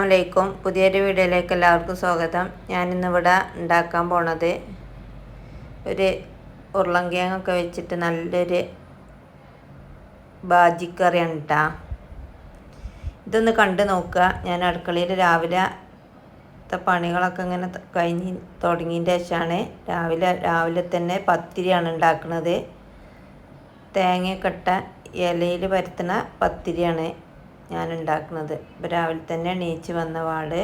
അസ്സാം വലൈക്കും പുതിയൊരു വീഡിയോയിലേക്ക് എല്ലാവർക്കും സ്വാഗതം. ഞാനിന്നിവിടെ ഉണ്ടാക്കാൻ പോണത് ഒരു ഉരുളങ്കിഴങ്ങൊക്കെ വെച്ചിട്ട് നല്ലൊരു ബാജിക്കറിയാണ് കേട്ടോ ഇതൊന്ന് കണ്ടു നോക്കുക. ഞാൻ അടുക്കളയിൽ രാവിലെ പണികളൊക്കെ ഇങ്ങനെ കഴിഞ്ഞ് തുടങ്ങിയതിന്റെ ശേഷമാണ് രാവിലെ രാവിലെ തന്നെ പത്തിരിയാണ് ഉണ്ടാക്കുന്നത്. തേങ്ങയൊക്കെ ഇട്ട ഇലയിൽ പരത്തുന്ന പത്തിരിയാണ്. ഞാൻ ഉണ്ടാക്കുന്നത് ഇപ്പോൾ രാവിലെ തന്നെ എണീച്ച് വന്ന പാട്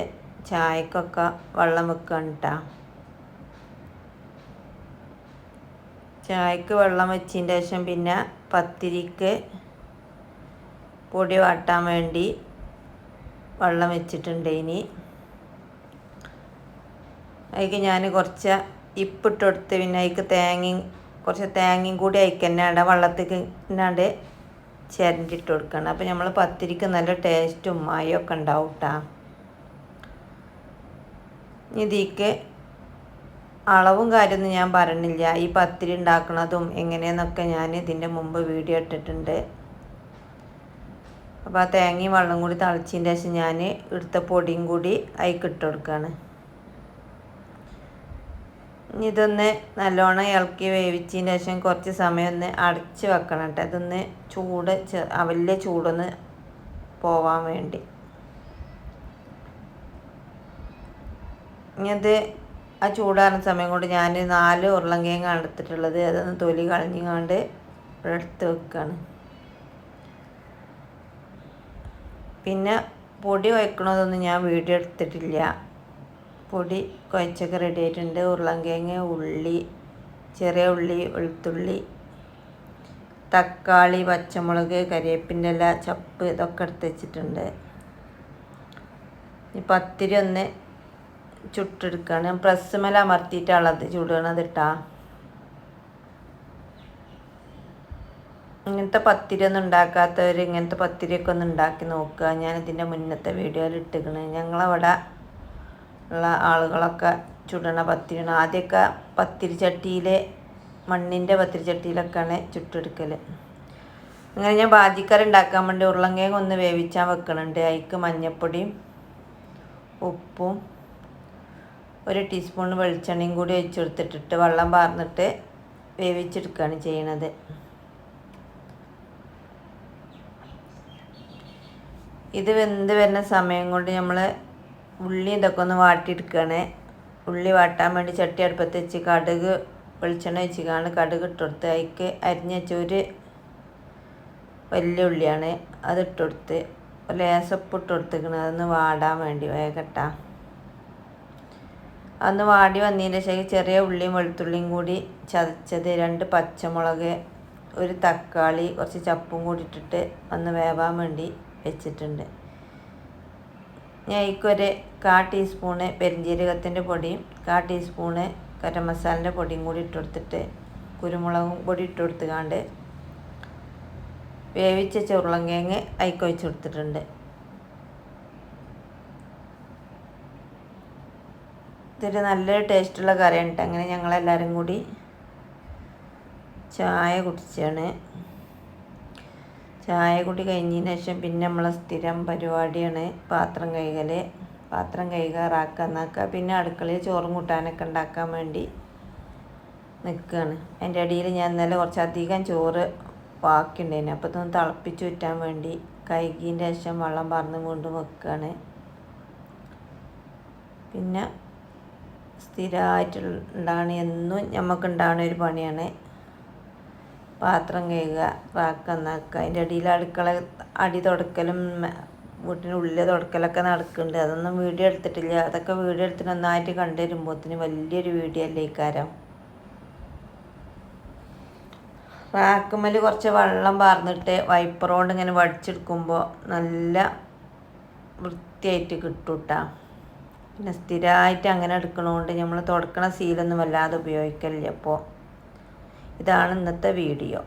ചായക്കൊക്കെ വെള്ളം വെക്കണം കേട്ടോ ചായക്ക് വെള്ളം വെച്ചതിന് ശേഷം പിന്നെ പത്തിരിക്ക് പൊടി വാട്ടാൻ വേണ്ടി വെള്ളം വെച്ചിട്ടുണ്ട് ഇനി അതിക്ക് ഞാൻ കുറച്ച് ഇപ്പിട്ട് കൊടുത്ത് പിന്നെ അതിക്ക് തേങ്ങയും കുറച്ച് തേങ്ങയും കൂടി അയക്കന്നാണ്ട് വെള്ളത്തേക്ക് എന്നാണ്ട് ചിരണ്ടിട്ട് കൊടുക്കണം അപ്പോൾ നമ്മൾ പത്തിരിക്ക് നല്ല ടേസ്റ്റും മായൊക്കെ ഉണ്ടാവും കേട്ടോ ഇതിക്ക് അളവും കാര്യമൊന്നും ഞാൻ പറഞ്ഞില്ല. ഈ പത്തിരി ഉണ്ടാക്കുന്നതും എങ്ങനെയെന്നൊക്കെ ഞാൻ ഇതിന്റെ മുമ്പ് വീഡിയോ ഇട്ടിട്ടുണ്ട്. അപ്പോൾ ആ തേങ്ങയും വെള്ളം കൂടി തളിച്ചതിന്റെ ശേഷം ഞാൻ എടുത്ത പൊടിയും കൂടി അതിൽ ഇട്ട് കൊടുക്കുകയാണ് ഇതൊന്ന് നല്ലോണം ഇളക്കി വേവിച്ചതിന് ശേഷം കുറച്ച് സമയം ഒന്ന് അടച്ച് വെക്കണം കേട്ടോ ഇതൊന്ന് ചൂട് വലിയ ചൂടൊന്ന് പോവാൻ വേണ്ടി. ഇനിയത് ആ ചൂടാറുന്ന സമയം കൊണ്ട് ഞാൻ നാല് ഉരുളങ്കിഴങ്ങാണ് എടുത്തിട്ടുള്ളത്. അതൊന്ന് തൊലി കളഞ്ഞുകൊണ്ട് എടുത്ത് വെക്കുകയാണ് പിന്നെ പൊടി വയ്ക്കണതൊന്നും ഞാൻ വീഡിയോ എടുത്തിട്ടില്ല. പൊടി കുഴച്ചൊക്കെ റെഡി ആയിട്ടുണ്ട്. ഉള്ളി ചെറിയ ഉള്ളി വെളുത്തുള്ളി തക്കാളി പച്ചമുളക് കരിവേപ്പിന്റെ ഇല ചപ്പ് ഇതൊക്കെ എടുത്ത് വെച്ചിട്ടുണ്ട്. ഈ പത്തിരി ഒന്ന് ചുട്ടെടുക്കുകയാണ് പ്രസ് മല അമർത്തിയിട്ടാണത് ചുടുകണത് ഇട്ടാ. ഇങ്ങനത്തെ പത്തിരി ഒന്നും ഉണ്ടാക്കാത്തവർ ഇങ്ങനത്തെ പത്തിരിയൊക്കെ ഒന്ന് ഉണ്ടാക്കി നോക്കുക. ഞാനിതിന്റെ മുന്നത്തെ വീഡിയോയിൽ ഇട്ടിക്കണ് ഞങ്ങളവിടെ ഉള്ള ആളുകളൊക്കെ ചുടണ പത്തിരിയാണ്. ആദ്യമൊക്കെ പത്തിരി ചട്ടിയിൽ മണ്ണിന്റെ പത്തിരി ചട്ടിയിലൊക്കെയാണ് ചുട്ടെടുക്കൽ അങ്ങനെ ഞാൻ ബാജിക്കറി ഉണ്ടാക്കാൻ വേണ്ടി ഉരുളങ്കിഴങ്ങ് ഒന്ന് വേവിച്ചാൽ വെക്കണുണ്ട്. അതിക്ക് മഞ്ഞൾപ്പൊടിയും ഉപ്പും ഒരു ടീസ്പൂൺ വെളിച്ചെണ്ണയും കൂടി ഒഴിച്ചെടുത്തിട്ടിട്ട് വെള്ളം പാർന്നിട്ട് വേവിച്ചെടുക്കുകയാണ് ചെയ്യണത്. ഇത് വെന്ത് വരുന്ന സമയം കൊണ്ട് നമ്മൾ ഉള്ളി ഇതൊക്കെ ഒന്ന് വാട്ടിയെടുക്കുകയാണ് ഉള്ളി വാട്ടാൻ വേണ്ടി ചട്ടി അടുപ്പത്ത് വെച്ച് കടുക് വെളിച്ചെണ്ണ വെച്ചിക്കാണ് കടുക് ഇട്ടുകൊടുത്ത് അതിക്ക് അരിഞ്ഞ വെച്ച ഒരു വലിയ ഉള്ളിയാണ് അത് ഇട്ടുകൊടുത്ത് ലേസപ്പ് ഇട്ട് അതൊന്ന് വാടാൻ വേണ്ടി വേഗട്ട. അന്ന് വാടി വന്നതിന്റെ ശേഷം ചെറിയ ഉള്ളിയും വെളുത്തുള്ളിയും കൂടി ചതച്ചത് രണ്ട് പച്ചമുളക് ഒരു തക്കാളി കുറച്ച് ചപ്പും കൂടി ഇട്ടിട്ട് ഒന്ന് വേവാൻ വേണ്ടി വെച്ചിട്ടുണ്ട്. ഞാൻ ഇക്കൊരു കാ ടീസ്പൂണ് പെരിഞ്ജീരകത്തിന്റെ പൊടിയും കാ ടീസ്പൂണ് ഗരം മസാലന്റെ പൊടിയും കൂടി ഇട്ടുകൊടുത്തിട്ട് കുരുമുളകും പൊടി ഇട്ട് കൊടുത്തുകാണ്ട് വേവിച്ച ചെറുളങ്കേങ്ങ് അയക്കൊഴിച്ച് കൊടുത്തിട്ടുണ്ട്. ഇതൊരു നല്ലൊരു ടേസ്റ്റുള്ള കറിയാണ് കേട്ടോ അങ്ങനെ ഞങ്ങളെല്ലാവരും കൂടി ചായ കുടിച്ചാണ്. ചായ കുടി കഴിഞ്ഞതിന് ശേഷം പിന്നെ നമ്മളെ സ്ഥിരം പരിപാടിയാണ് പാത്രം കഴുകൽ പാത്രം കഴുകാറാക്കാൻ നോക്കുക പിന്നെ അടുക്കളയിൽ ചോറും കൂട്ടാനൊക്കെ ഉണ്ടാക്കാൻ വേണ്ടി നിൽക്കുകയാണ് അതിന്റെ ഇടയിൽ ഞാൻ ഇന്നലെ കുറച്ചധികം ചോറ് ബാക്കിയുണ്ടായിരുന്നു അപ്പോൾ ഇതൊന്ന് തിളപ്പിച്ച് വിറ്റാൻ വേണ്ടി കഴുകിയതിന്റെ ശേഷം വെള്ളം പറഞ്ഞ് കൊണ്ട് വെക്കുകയാണ് പിന്നെ സ്ഥിരമായിട്ടുണ്ടാണ് എന്നും നമുക്ക് ഒരു പണിയാണ് പാത്രം കഴുകുക റാക്ക് നന്നാക്കുക. അതിന്റെ അടിയിൽ അടുക്കള അടി തുടക്കലും വീട്ടിനുള്ളിൽ തുടക്കലൊക്കെ നടക്കുന്നുണ്ട് അതൊന്നും വീഡിയോ എടുത്തിട്ടില്ല. അതൊക്കെ വീഡിയോ എടുത്തിട്ട് നന്നായിട്ട് കണ്ടു വരുമ്പോഴത്തിന് വലിയൊരു വീഡിയോ അല്ലേ ഇക്കാരം റാക്കുമ്മൽ കുറച്ച് വെള്ളം പാർന്നിട്ട് വൈപ്പർ കൊണ്ട് ഇങ്ങനെ വടിച്ചെടുക്കുമ്പോൾ നല്ല വൃത്തിയായിട്ട് കിട്ടും കേട്ടോ പിന്നെ സ്ഥിരമായിട്ട് അങ്ങനെ എടുക്കണോണ്ട് നമ്മൾ തുടക്കണ സീലൊന്നും വല്ലാതെ ഉപയോഗിക്കലില്ല അപ്പോൾ ഇതാണ് ഇന്നത്തെ വീഡിയോ.